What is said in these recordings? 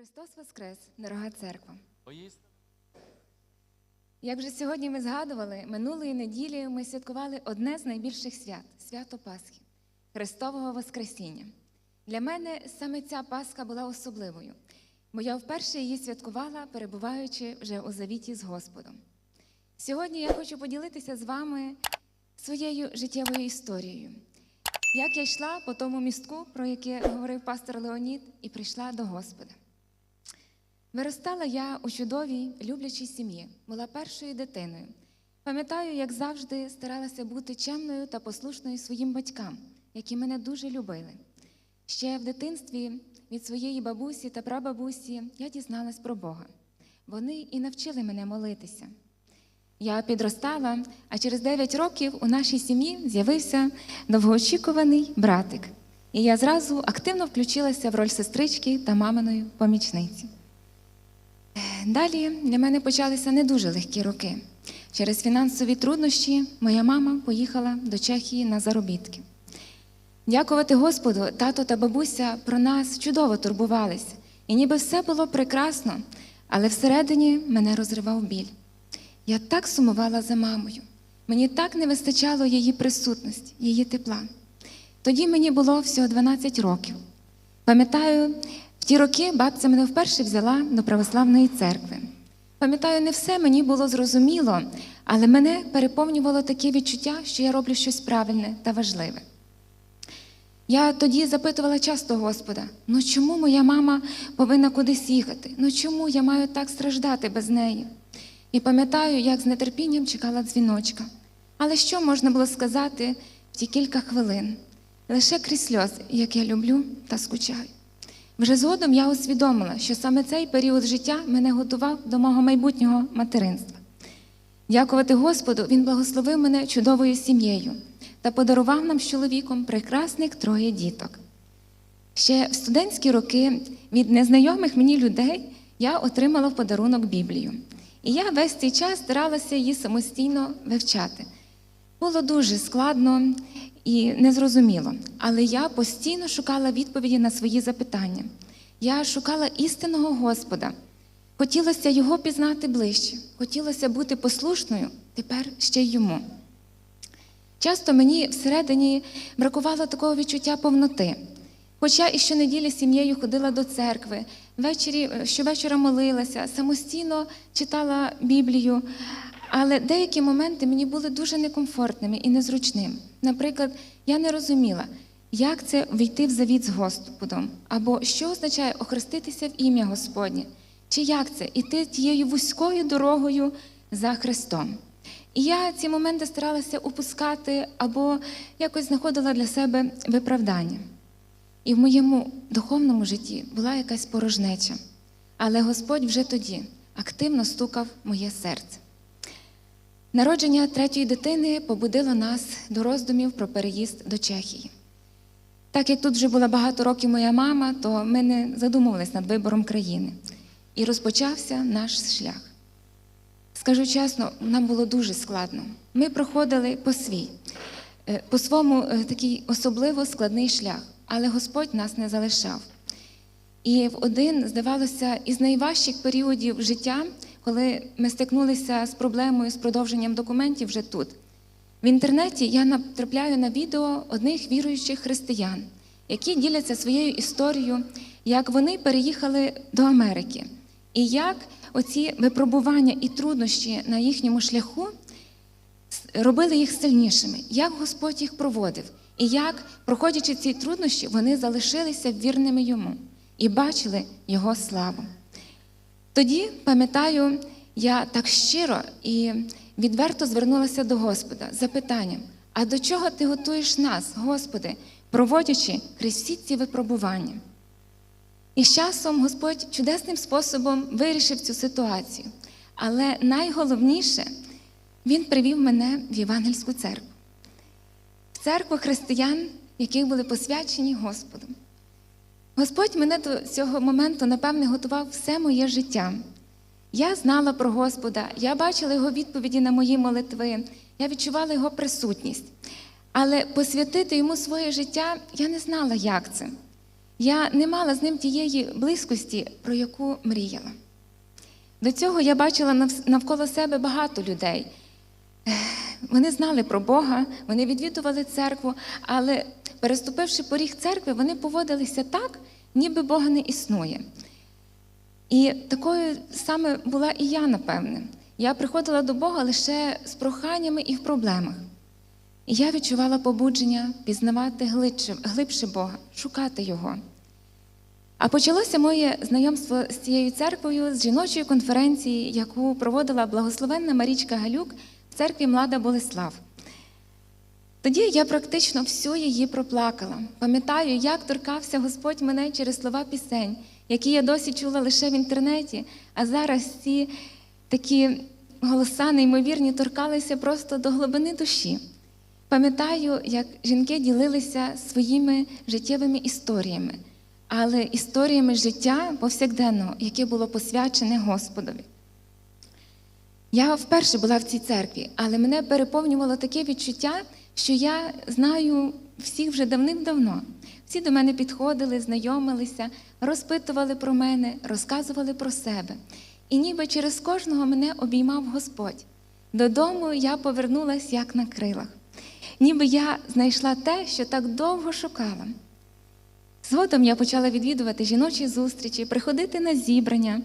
Христос Воскрес, дорога церква! Як вже сьогодні ми згадували, минулої неділі ми святкували одне з найбільших свят свято Пасхи, Христового Воскресіння. Для мене саме ця Пасха була особливою, бо я вперше її святкувала, перебуваючи вже у завіті з Господом. Сьогодні я хочу поділитися з вами своєю життєвою історією. Як я йшла по тому містку, про яке говорив пастор Леонід, і прийшла до Господа. Виростала я у чудовій, люблячій сім'ї, була першою дитиною. Пам'ятаю, як завжди старалася бути чемною та послушною своїм батькам, які мене дуже любили. Ще в дитинстві від своєї бабусі та прабабусі я дізналась про Бога. Вони і навчили мене молитися. Я підростала, а через 9 років у нашій сім'ї з'явився довгоочікуваний братик. І я зразу активно включилася в роль сестрички та маминої помічниці. Далі для мене почалися не дуже легкі роки. Через фінансові труднощі моя мама поїхала до Чехії на заробітки. Дякувати Господу, тато та бабуся про нас чудово турбувались, і ніби все було прекрасно, але всередині мене розривав біль. Я так сумувала за мамою. Мені так не вистачало її присутності, її тепла. Тоді мені було всього 12 років. Пам'ятаю, ті роки бабця мене вперше взяла до православної церкви. Пам'ятаю, не все мені було зрозуміло, але мене переповнювало таке відчуття, що я роблю щось правильне та важливе. Я тоді запитувала часто Господа: ну чому моя мама повинна кудись їхати? Ну чому я маю так страждати без неї? І пам'ятаю, як з нетерпінням чекала дзвіночка. Але що можна було сказати в ті кілька хвилин? Лише крізь сльози, як я люблю та скучаю. Вже згодом я усвідомила, що саме цей період життя мене готував до мого майбутнього материнства. Дякувати Господу, Він благословив мене чудовою сім'єю та подарував нам з чоловіком прекрасних троє діток. Ще в студентські роки від незнайомих мені людей я отримала в подарунок Біблію. І я весь цей час старалася її самостійно вивчати. Було дуже складно і незрозуміло, але я постійно шукала відповіді на свої запитання. Я шукала істинного Господа. Хотілося його пізнати ближче, хотілося бути послушною тепер ще й йому. Часто мені всередині бракувало такого відчуття повноти. Хоча і щонеділі сім'єю ходила до церкви, ввечері, щовечора молилася, самостійно читала Біблію, але деякі моменти мені були дуже некомфортними і незручними. Наприклад, я не розуміла, як це війти в завіт з Господом, або що означає охреститися в ім'я Господнє, чи як це іти тією вузькою дорогою за Христом. І я ці моменти старалася упускати або якось знаходила для себе виправдання. І в моєму духовному житті була якась порожнеча, але Господь вже тоді активно стукав моє серце. Народження третьої дитини побудило нас до роздумів про переїзд до Чехії. Так як тут вже була багато років моя мама, то ми не задумувались над вибором країни. І розпочався наш шлях. Скажу чесно, нам було дуже складно. Ми проходили по свій, е, по своєму е, такий особливо складний шлях, але Господь нас не залишав. І в один, здавалося, із найважчих періодів життя, коли ми стикнулися з проблемою з продовженням документів вже тут. В інтернеті я натрапляю на відео одних віруючих християн, які діляться своєю історією, як вони переїхали до Америки, і як оці випробування і труднощі на їхньому шляху робили їх сильнішими, як Господь їх проводив, і як, проходячи ці труднощі, вони залишилися вірними йому і бачили Його славу. Тоді, пам'ятаю, я так щиро і відверто звернулася до Господа з запитанням: а до чого ти готуєш нас, Господи, проводячи крізь всі ці випробування? І з часом Господь чудесним способом вирішив цю ситуацію. Але найголовніше, Він привів мене в Євангельську церкву, в церкву християн, яких були посвячені Господом. Господь мене до цього моменту, напевне, готував все моє життя. Я знала про Господа, я бачила Його відповіді на мої молитви, я відчувала Його присутність. Але посвятити йому своє життя я не знала, як це. я не мала з ним тієї близькості, про яку мріяла. До цього я бачила навколо себе багато людей. Вони знали про Бога, вони відвідували церкву, але переступивши поріг церкви, вони поводилися так, ніби Бога не існує. І такою саме була і я, напевне. Я приходила до Бога лише з проханнями і в проблемах. І я відчувала побудження пізнавати глибше, глибше Бога, шукати Його. А почалося моє знайомство з цією церквою з жіночої конференції, яку проводила благословенна Марічка Галюк в церкві Млада Болеслав. Тоді я практично всю її проплакала. Пам'ятаю, як торкався Господь мене через слова пісень, які я досі чула лише в інтернеті, а зараз ці такі голоса неймовірні торкалися просто до глибини душі. Пам'ятаю, як жінки ділилися своїми життєвими історіями, але історіями життя повсякденного, яке було посвячене Господові. Я вперше була в цій церкві, але мене переповнювало таке відчуття, що я знаю всіх вже давним-давно. Всі до мене підходили, знайомилися, розпитували про мене, розказували про себе. І ніби через кожного мене обіймав Господь. Додому я повернулася як на крилах. Ніби я знайшла те, що так довго шукала. Згодом я почала відвідувати жіночі зустрічі, приходити на зібрання,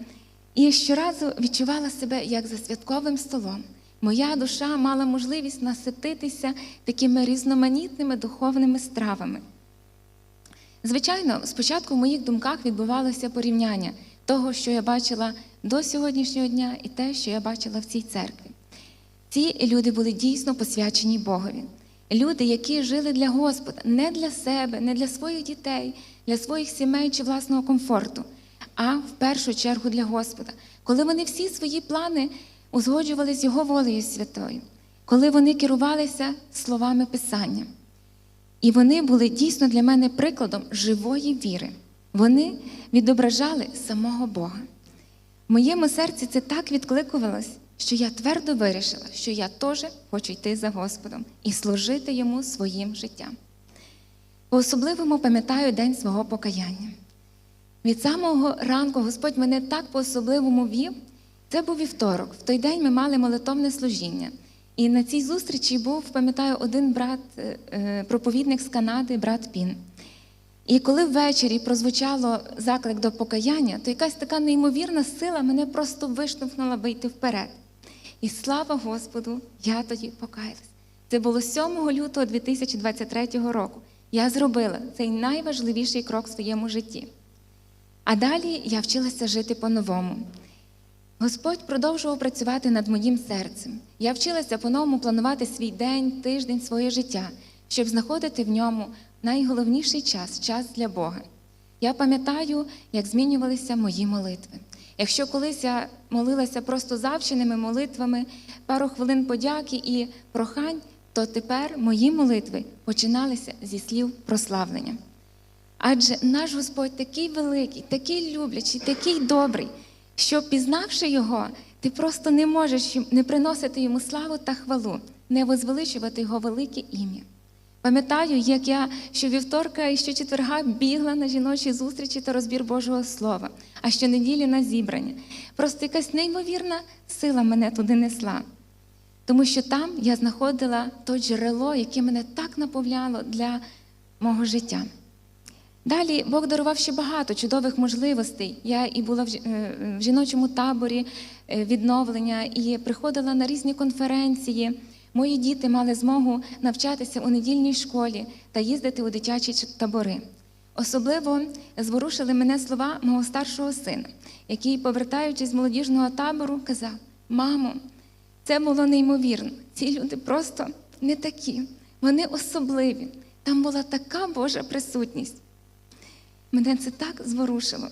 і щоразу відчувала себе як за святковим столом. Моя душа мала можливість насититися такими різноманітними духовними стравами. Звичайно, спочатку в моїх думках відбувалося порівняння того, що я бачила до сьогоднішнього дня, і те, що я бачила в цій церкві. Ці люди були дійсно посвячені Богові. Люди, які жили для Господа, не для себе, не для своїх дітей, для своїх сімей чи власного комфорту, а в першу чергу для Господа, коли вони всі свої плани узгоджували з Його волею святою, коли вони керувалися словами Писання. І вони були дійсно для мене прикладом живої віри. Вони відображали самого Бога. В моєму серці це так відкликувалось, що я твердо вирішила, що я теж хочу йти за Господом і служити йому своїм життям. По-особливому пам'ятаю день свого покаяння. Від самого ранку Господь мене так по-особливому вів. Це був вівторок. В той день ми мали молитовне служіння. І на цій зустрічі був, пам'ятаю, один брат, е, е, проповідник з Канади, брат Пін. І коли ввечері прозвучало заклик до покаяння, то якась така неймовірна сила мене просто виштовхнула вийти вперед. І слава Господу, я тоді покаялась. Це було 7 лютого 2023 року. Я зробила цей найважливіший крок в своєму житті. А далі я вчилася жити по-новому. Господь продовжував працювати над моїм серцем. Я вчилася по-новому планувати свій день, тиждень, своє життя, щоб знаходити в ньому найголовніший час час для Бога. Я пам'ятаю, як змінювалися мої молитви. Якщо колись я молилася просто завченими молитвами, пару хвилин подяки і прохань, то тепер мої молитви починалися зі слів прославлення. Адже наш Господь такий великий, такий люблячий, такий добрий, що пізнавши його, ти просто не можеш не приносити йому славу та хвалу, не возвеличувати його велике ім'я. Пам'ятаю, як я щовівторка і щочетверга бігла на жіночі зустрічі та розбір Божого Слова, а щонеділі на зібрання. Просто якась неймовірна сила мене туди несла. Тому що там я знаходила то джерело, яке мене так наповняло для мого життя. Далі Бог дарував ще багато чудових можливостей. Я і була в е, жіночому таборі е, відновлення, і приходила на різні конференції. Мої діти мали змогу навчатися у недільній школі та їздити у дитячі табори. Особливо зворушили мене слова мого старшого сина, який, повертаючись з молодіжного табору, казав: Мамо, це було неймовірно. Ці люди просто не такі, вони особливі. Там була така Божа присутність. Мене це так зворушило.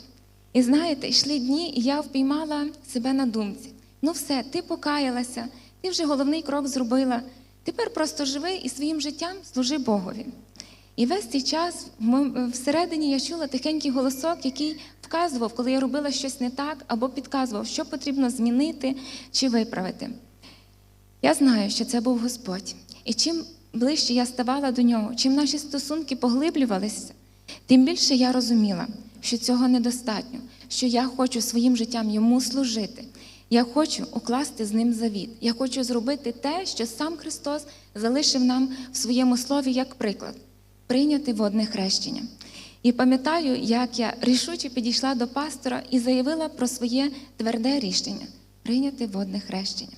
І знаєте, йшли дні, і я впіймала себе на думці. Ну все, ти покаялася, ти вже головний крок зробила. Тепер просто живи і своїм життям служи Богові. І весь цей час всередині я чула тихенький голосок, який вказував, коли я робила щось не так, або підказував, що потрібно змінити чи виправити. Я знаю, що це був Господь. І чим ближче я ставала до нього, чим наші стосунки поглиблювалися, Тим більше я розуміла, що цього недостатньо, що я хочу своїм життям йому служити. Я хочу укласти з ним завіт. Я хочу зробити те, що сам Христос залишив нам в своєму слові як приклад прийняти водне хрещення. І пам'ятаю, як я рішуче підійшла до пастора і заявила про своє тверде рішення прийняти водне хрещення.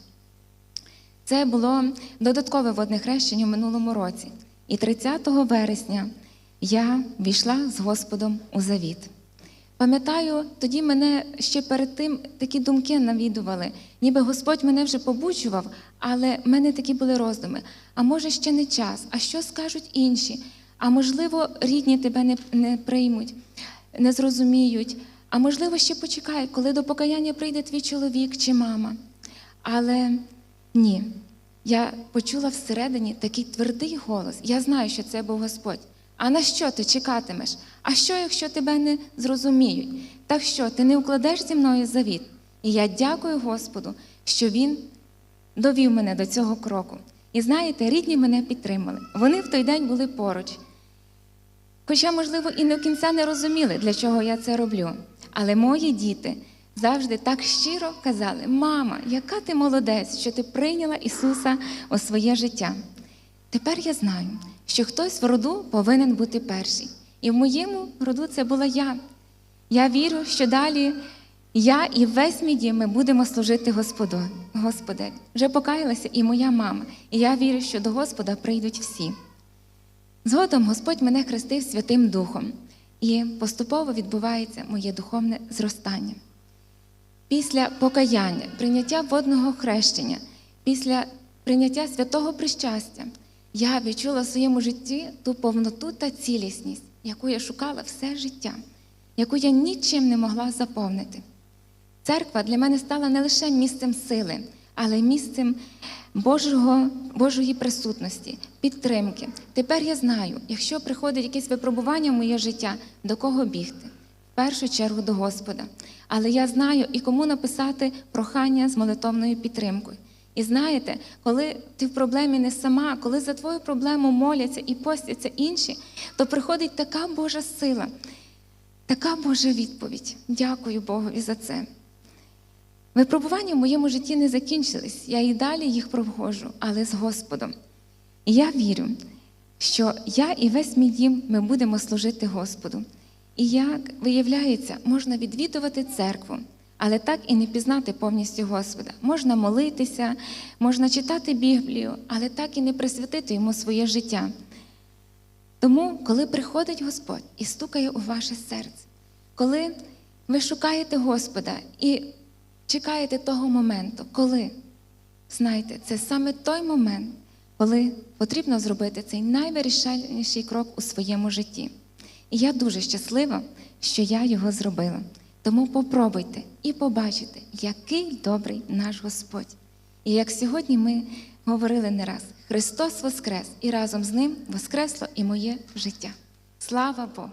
Це було додаткове водне хрещення в минулому році. І 30 вересня я війшла з Господом у завіт. Пам'ятаю, тоді мене ще перед тим такі думки навідували, ніби Господь мене вже побучував, але в мене такі були роздуми. А може, ще не час, а що скажуть інші? А можливо, рідні тебе не, не приймуть, не зрозуміють. А можливо, ще почекай, коли до покаяння прийде твій чоловік чи мама. Але ні, я почула всередині такий твердий голос. Я знаю, що це був Господь. А на що ти чекатимеш? А що, якщо тебе не зрозуміють? Так що ти не укладеш зі мною завіт? І я дякую Господу, що Він довів мене до цього кроку. І знаєте, рідні мене підтримали. Вони в той день були поруч. Хоча, можливо, і до кінця не розуміли, для чого я це роблю. Але мої діти завжди так щиро казали: Мама, яка ти молодець, що ти прийняла Ісуса у своє життя. Тепер я знаю, що хтось в роду повинен бути перший. І в моєму роду це була я. Я вірю, що далі я і весь мій дім ми будемо служити Господу. Господи, вже покаялася і моя мама, і я вірю, що до Господа прийдуть всі. Згодом Господь мене хрестив Святим Духом, і поступово відбувається моє духовне зростання. Після покаяння, прийняття водного хрещення, після прийняття святого причастя, я відчула в своєму житті ту повноту та цілісність, яку я шукала все життя, яку я нічим не могла заповнити. Церква для мене стала не лише місцем сили, але місцем Божого, Божої присутності, підтримки. Тепер я знаю, якщо приходить якесь випробування в моє життя, до кого бігти? В першу чергу до Господа. Але я знаю і кому написати прохання з молитовною підтримкою. І знаєте, коли ти в проблемі не сама, коли за твою проблему моляться і постяться інші, то приходить така Божа сила, така Божа відповідь. Дякую Богові за це. Випробування в моєму житті не закінчились, я і далі їх проходжу, але з Господом. І я вірю, що я і весь мій дім ми будемо служити Господу. І як виявляється, можна відвідувати церкву, але так і не пізнати повністю Господа. Можна молитися, можна читати Біблію, але так і не присвятити йому своє життя. Тому, коли приходить Господь і стукає у ваше серце, коли ви шукаєте Господа і чекаєте того моменту, коли, знаєте, це саме той момент, коли потрібно зробити цей найвирішальніший крок у своєму житті. І я дуже щаслива, що я його зробила. Тому попробуйте і побачите, який добрий наш Господь. І як сьогодні ми говорили не раз, Христос Воскрес, і разом з Ним воскресло і моє життя. Слава Богу!